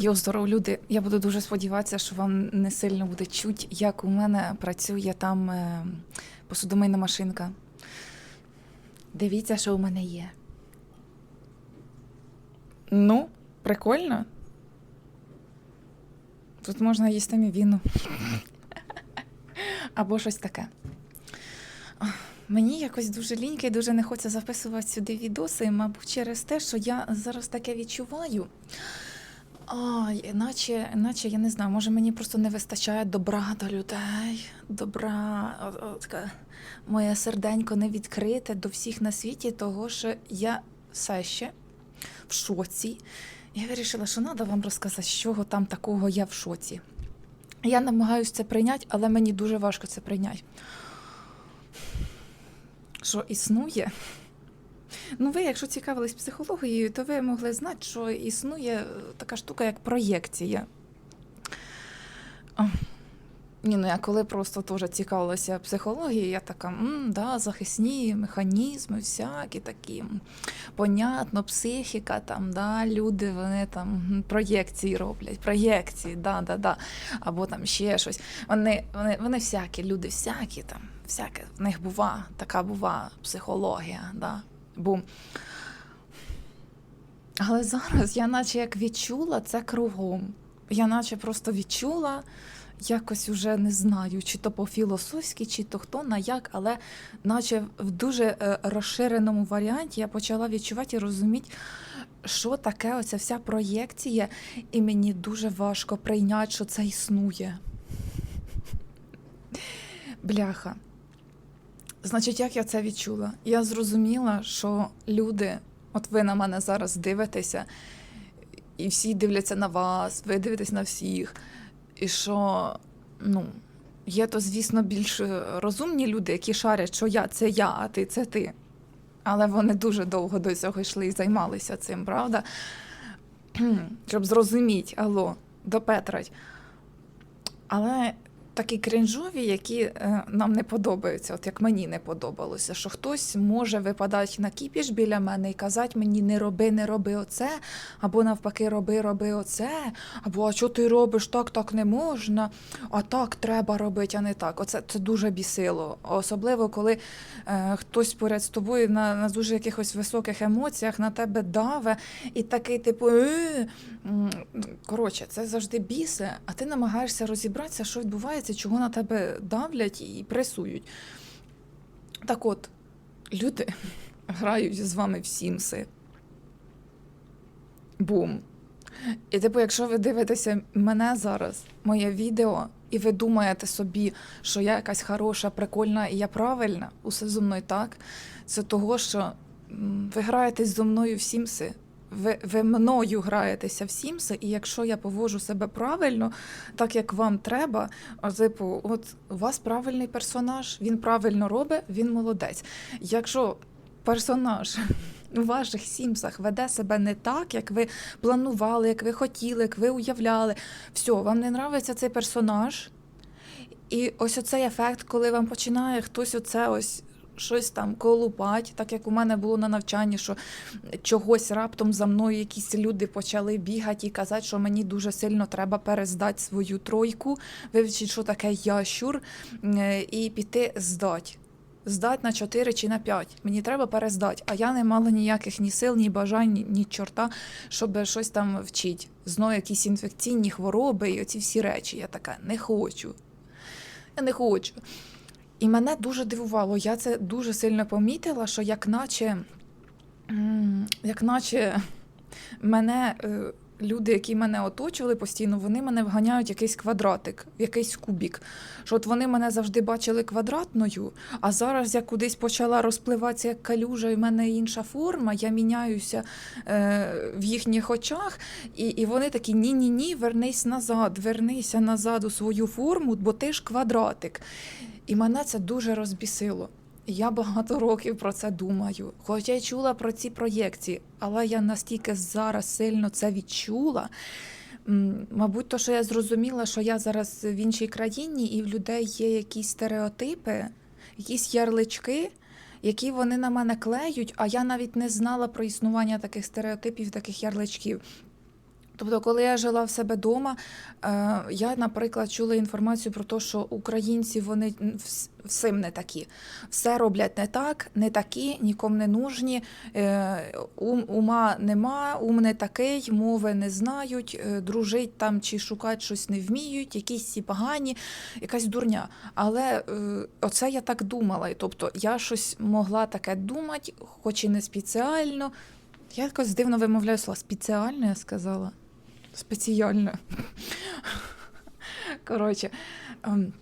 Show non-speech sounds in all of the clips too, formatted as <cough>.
Йо, здоров, люди. Я буду дуже сподіватися, що вам не сильно буде чуть, як у мене працює там е, посудомийна машинка. Дивіться, що у мене є. Ну, прикольно. Тут можна їсти мівіну. <laughs> Або щось таке. Мені якось дуже лінька і дуже не хочеться записувати сюди відоси, мабуть, через те, що я зараз таке відчуваю. А, наче, наче, я не знаю, може мені просто не вистачає добра до людей. Добра, о- о, така, моє серденько не відкрите до всіх на світі, того що я все ще в шоці. Я вирішила, що треба вам розказати, з чого там такого я в шоці. Я намагаюся це прийняти, але мені дуже важко це прийняти. Що існує? Ну, ви, якщо цікавились психологією, то ви могли знати, що існує е, така штука, як проєкція. Ні, ну я коли просто теж цікавилася психологією, я така, м, да, захисні механізми, всякі такі. Понятно, психіка, там, да, люди, вони там проєкції роблять, проєкції, да, да, да. Або там ще щось. Вони, вони, вони всякі, люди всякі там, всяке. В них бува, така бува психологія, да. Бо... Але зараз я наче як відчула це кругом. Я наче просто відчула, якось уже не знаю, чи то по-філософськи, чи то хто на як, але наче в дуже е, розширеному варіанті я почала відчувати і розуміти, що таке оця вся проєкція, і мені дуже важко прийняти, що це існує. Бляха. Значить, як я це відчула? Я зрозуміла, що люди, от ви на мене зараз дивитеся, і всі дивляться на вас, ви дивитесь на всіх. І що, ну, є то, звісно, більш розумні люди, які шарять, що я це я, а ти це ти. Але вони дуже довго до цього йшли і займалися цим, правда? Щоб зрозуміти, алло, допетрать. Але такі крінжові, які е, нам не подобаються, от як мені не подобалося, що хтось може випадати на кіпіш біля мене і казати мені не роби, не роби оце, або навпаки, роби, роби оце, або а що ти робиш, так, так не можна, а так треба робити, а не так. Оце це дуже бісило. Особливо, коли е, хтось поряд з тобою на, на дуже якихось високих емоціях на тебе даве, і такий, типу, е, коротше, це завжди біси, а ти намагаєшся розібратися, що відбувається, чого на тебе давлять і пресують. Так от, люди <laughs> грають з вами в сімси. Бум. І типу, якщо ви дивитеся мене зараз, моє відео, і ви думаєте собі, що я якась хороша, прикольна і я правильна, усе зо мною так, це того, що ви граєтесь зо мною в сімси. Ви, ви мною граєтеся в сімси, і якщо я поводжу себе правильно, так як вам треба, типу, от у вас правильний персонаж, він правильно робить, він молодець. Якщо персонаж у ваших сімсах веде себе не так, як ви планували, як ви хотіли, як ви уявляли, все, вам не нравиться цей персонаж. І ось оцей ефект, коли вам починає хтось оце ось щось там колупать, так як у мене було на навчанні, що чогось раптом за мною якісь люди почали бігати і казати, що мені дуже сильно треба перездати свою тройку, вивчити, що таке ящур, е, і піти здати. Здати на 4 чи на 5. Мені треба перездати. А я не мала ніяких ні сил, ні бажань, ні, ні чорта, щоб щось там вчити. Знову якісь інфекційні хвороби і оці всі речі. Я така не хочу. Я не хочу. І мене дуже дивувало. Я це дуже сильно помітила, що як наче, як наче мене. е, Люди, які мене оточували постійно, вони мене вганяють якийсь квадратик, якийсь кубік. Що от вони мене завжди бачили квадратною, а зараз я кудись почала розпливатися як калюжа, і в мене інша форма, я міняюся е, в їхніх очах, і, і вони такі: ні-ні ні, вернись назад, вернися назад у свою форму, бо ти ж квадратик. І мене це дуже розбісило. Я багато років про це думаю. Хоча й чула про ці проєкції, але я настільки зараз сильно це відчула. Мабуть, то, що я зрозуміла, що я зараз в іншій країні, і в людей є якісь стереотипи, якісь ярлички, які вони на мене клеють, а я навіть не знала про існування таких стереотипів, таких ярличків. Тобто, коли я жила в себе вдома, е, я, наприклад, чула інформацію про те, що українці вони всім не такі. Все роблять не так, не такі, нікому не нужні. Е, ум, ума нема, ум не такий, мови не знають, е, дружить там чи шукати щось не вміють, якісь ці погані, якась дурня. Але оце я так думала. Тобто я щось могла таке думати, хоч і не спеціально. Я якось дивно вимовляю слово спеціально, я сказала. Спеціально. Коротше. ем,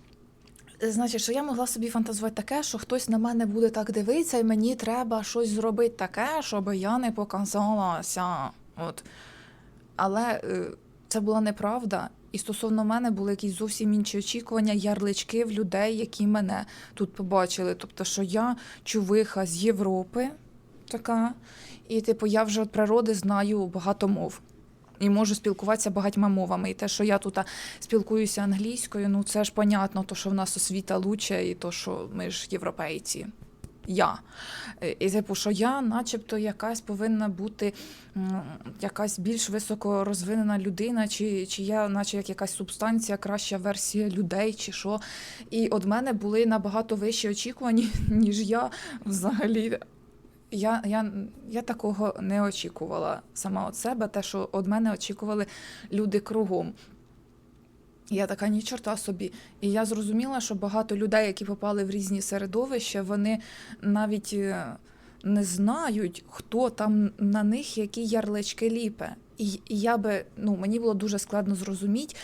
Значить, що я могла собі фантазувати таке, що хтось на мене буде так дивитися, і мені треба щось зробити таке, щоб я не показалася. От. Але е, це була неправда. І стосовно мене були якісь зовсім інші очікування, ярлички в людей, які мене тут побачили. Тобто, що я чувиха з Європи, така, і типу, я вже від природи знаю багато мов. І можу спілкуватися багатьма мовами. І те, що я тут спілкуюся англійською, ну це ж понятно, то, що в нас освіта лучше, і то, що ми ж європейці. Я. Е, І типу, що я, начебто, якась повинна бути якась більш високо розвинена людина, чи, чи я, наче як якась субстанція, краща версія людей, чи що. І від мене були набагато вищі очікування, <laughs> ніж я взагалі. Я, я, я такого не очікувала сама від себе, те, що від мене очікували люди кругом. Я така ні чорта собі. І я зрозуміла, що багато людей, які попали в різні середовища, вони навіть е, не знають, хто там на них які ярлички ліпе. І я би, ну мені було дуже складно зрозуміти,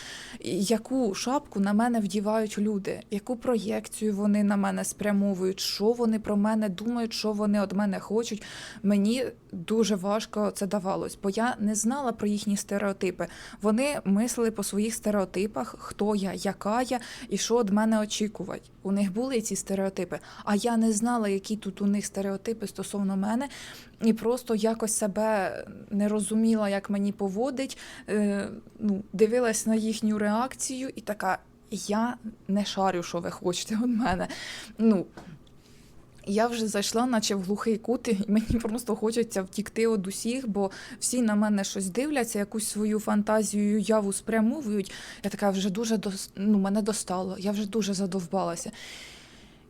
яку шапку на мене вдівають люди, яку проєкцію вони на мене спрямовують, що вони про мене думають, що вони від мене хочуть. Мені дуже важко це давалось, бо я не знала про їхні стереотипи. Вони мислили по своїх стереотипах, хто я, яка я і що від мене очікувати. У них були ці стереотипи, а я не знала, які тут у них стереотипи стосовно мене, і просто якось себе не розуміла, як мені поводить. Е, ну, дивилась на їхню реакцію і така: я не шарю, що ви хочете від мене. Ну, я вже зайшла, наче в глухий кут, і <laughs> мені просто хочеться втікти від усіх, бо всі на мене щось дивляться, якусь свою фантазію, яву спрямовують. Я така вже дуже дос... ну, мене достало, я вже дуже задовбалася.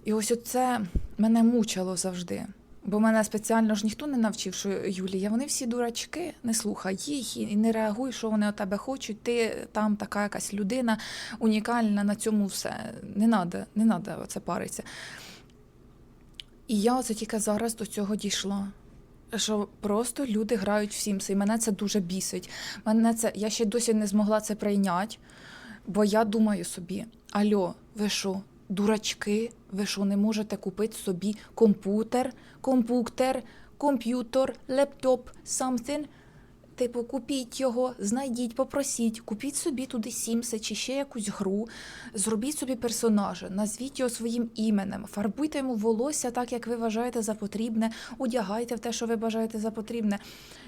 І ось оце мене мучило завжди. Бо мене спеціально ж ніхто не навчив, що Юлія, вони всі дурачки, не слухай їх і не реагуй, що вони від тебе хочуть. Ти там така якась людина унікальна на цьому все. Не надо, не надо оце париться. І я оце тільки зараз до цього дійшла. Що просто люди грають в Сімси, і мене це дуже бісить. Мене це я ще досі не змогла це прийняти, бо я думаю собі: альо, ви що, дурачки? Ви що, не можете купити собі комп'ютер, комп'ютер, комп'ютер, лептоп, something? Типу, купіть його, знайдіть, попросіть, купіть собі туди Сімси чи ще якусь гру, зробіть собі персонажа, назвіть його своїм іменем, фарбуйте йому волосся так, як ви вважаєте за потрібне, одягайте в те, що ви бажаєте за потрібне,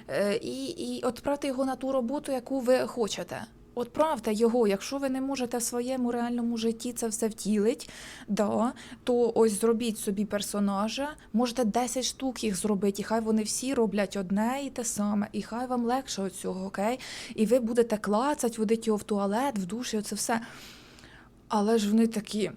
е, і, і відправте його на ту роботу, яку ви хочете. Отправте його, якщо ви не можете в своєму реальному житті це все втілить, да, то ось зробіть собі персонажа, можете 10 штук їх зробити, і хай вони всі роблять одне і те саме, і хай вам легше від цього, окей? І ви будете клацать, водити його в туалет, в душі, оце це все. Але ж вони такі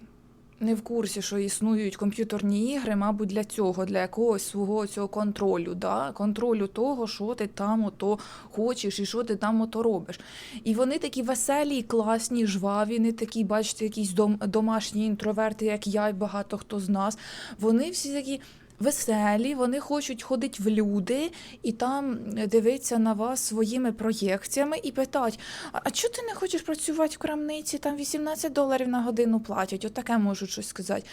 не в курсі, що існують комп'ютерні ігри, мабуть, для цього, для якогось свого цього контролю, да? контролю того, що ти там ото хочеш і що ти там ото робиш. І вони такі веселі, класні, жваві, не такі, бачите, якісь дом, домашні інтроверти, як я і багато хто з нас. Вони всі такі. Веселі, вони хочуть ходити в люди і там дивитися на вас своїми проєкціями і питати: а, чого ти не хочеш працювати в крамниці? Там 18 доларів на годину платять, отаке можуть щось сказати.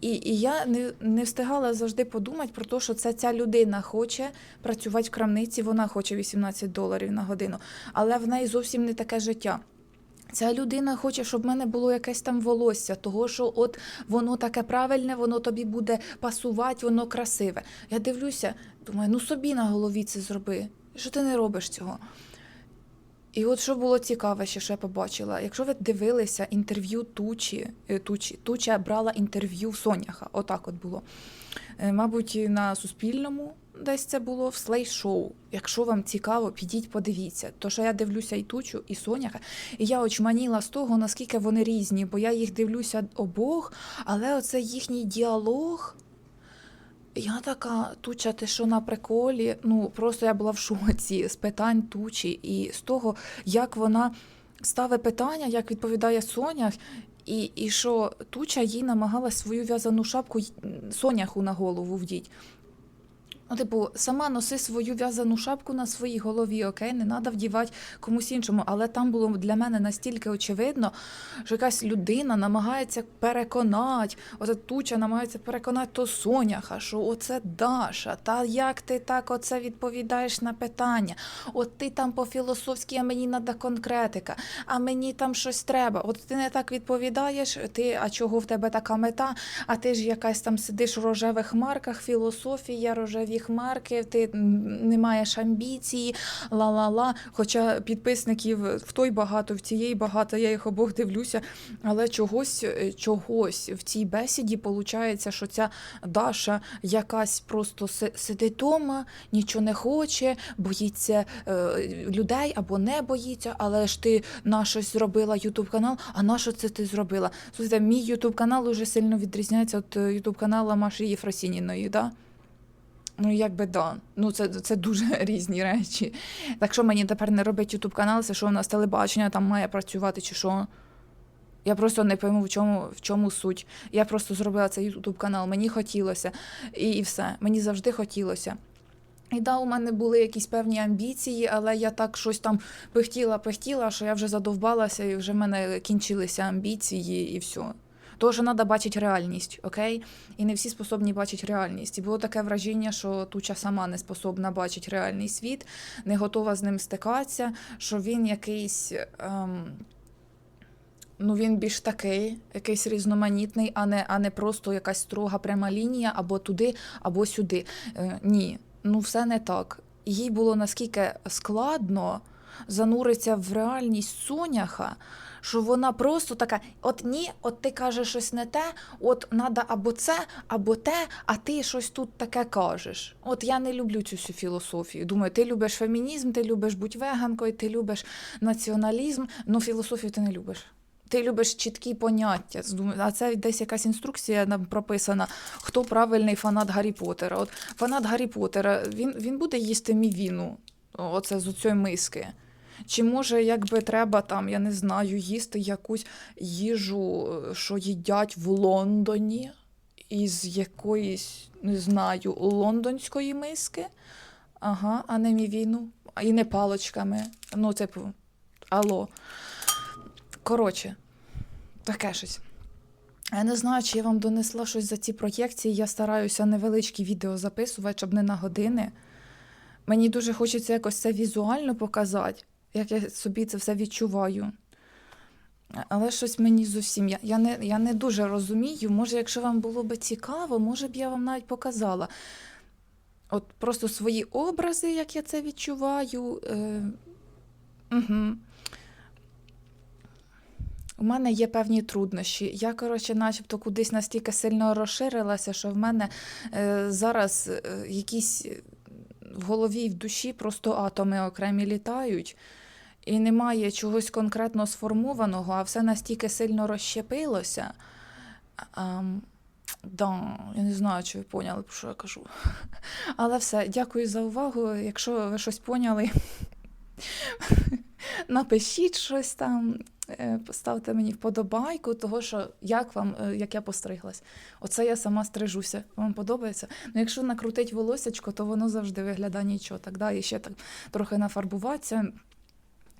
І, і я не, не встигала завжди подумати про те, що це ця людина хоче працювати в крамниці, вона хоче 18 доларів на годину, але в неї зовсім не таке життя. Ця людина хоче, щоб в мене було якесь там волосся, того що от воно таке правильне, воно тобі буде пасувати, воно красиве. Я дивлюся, думаю, ну собі на голові це зроби. Що ти не робиш цього? І от що було цікаве, ще що я побачила, якщо ви дивилися інтерв'ю Тучі, е, Тучі, Туча брала інтерв'ю в Соняха, отак от було. Е, Мабуть, на Суспільному десь це було в слейд-шоу. Якщо вам цікаво, підіть, подивіться. То що я дивлюся і тучу, і соняха, і я очманіла з того, наскільки вони різні, бо я їх дивлюся обох, але оце їхній діалог. Я така туча, ти що на приколі. Ну просто я була в шоці з питань тучі і з того, як вона ставить питання, як відповідає Сонях, і, і що туча їй намагалась свою в'язану шапку соняху на голову вдіть. Ну, типу, сама носи свою в'язану шапку на своїй голові, окей, не треба вдівати комусь іншому. Але там було для мене настільки очевидно, що якась людина намагається переконати, оце туча намагається переконати то Соняха, що оце Даша. Та як ти так оце відповідаєш на питання? От ти там по-філософськи, а мені треба конкретика, а мені там щось треба. От ти не так відповідаєш, ти, а чого в тебе така мета? А ти ж якась там сидиш в рожевих марках, філософія, рожеві хмарки, ти не маєш амбіції, ла-ла-ла. Хоча підписників в той багато, в цієї багато, я їх обох дивлюся, але чогось, е, чогось в цій бесіді виходить, що ця Даша якась просто си- сидить вдома, нічого не хоче, боїться е, людей або не боїться, але ж ти на щось зробила Ютуб канал, а на що це ти зробила? Слухайте, мій Ютуб канал уже сильно відрізняється від Ютуб каналу Маші Єфросініної, да? Ну, якби да. Ну, це, це дуже <laughs> різні речі. Так що мені тепер не робить Ютуб канал, це що у нас телебачення там має працювати чи що? Я просто не пойму, в чому, в чому суть. Я просто зробила цей Ютуб канал, мені хотілося, і, і все. Мені завжди хотілося. І да, у мене були якісь певні амбіції, але я так щось там пихтіла, пихтіла, що я вже задовбалася, і вже в мене кінчилися амбіції, і все. Що треба бачити реальність, окей? І не всі способні бачити реальність. І було таке враження, що туча сама не способна бачити реальний світ, не готова з ним стикатися, що він якийсь. Ем, Ну, він більш такий, якийсь різноманітний, а не, а не просто якась строга пряма лінія або туди, або сюди. Е, ні, ну все не так. Їй було наскільки складно зануритися в реальність соняха, що вона просто така: от ні, от ти кажеш щось не те, от треба або це, або те, а ти щось тут таке кажеш. От я не люблю цю всю філософію. Думаю, ти любиш фемінізм, ти любиш бути веганкою, ти любиш націоналізм, ну філософію ти не любиш. Ти любиш чіткі поняття. А це десь якась інструкція нам прописана. Хто правильний фанат Гаррі Поттера? От фанат Гаррі Поттера, він, він буде їсти мівіну, оце з оцієї миски. Чи може, якби треба там, я не знаю, їсти якусь їжу, е, що їдять в Лондоні із якоїсь, не знаю, лондонської миски? Ага, а не мівіну, і не паличками. Ну, типу, алло. Коротше, таке щось. Я не знаю, чи я вам донесла щось за ці проєкції. Я стараюся невеличкі відео записувати, щоб не на години. Мені дуже хочеться якось це візуально показати, як я собі це все відчуваю. Але щось мені зовсім. Я, я, не, я не дуже розумію. Може, якщо вам було би цікаво, може б я вам навіть показала. От просто свої образи, як я це відчуваю. Е, угу. У мене є певні труднощі. Я, коротше, начебто кудись настільки сильно розширилася, що в мене е, зараз е, якісь в голові і в душі просто атоми окремі літають, і немає чогось конкретно сформованого, а все настільки сильно розщепилося. А, да, я не знаю, чи ви поняли, про що я кажу. <laughs> Але все, дякую за увагу. Якщо ви щось поняли, <laughs> напишіть щось там. Е, Поставте мені вподобайку, того що як вам, е, як я постриглась. Оце я сама стрижуся. Вам подобається? Ну, якщо накрутить волосечко, то воно завжди виглядає нічого. Так, да? І ще так трохи нафарбуватися.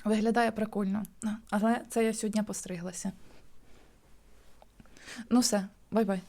Виглядає прикольно. Але це я сьогодні постриглася. Ну все, бай-бай.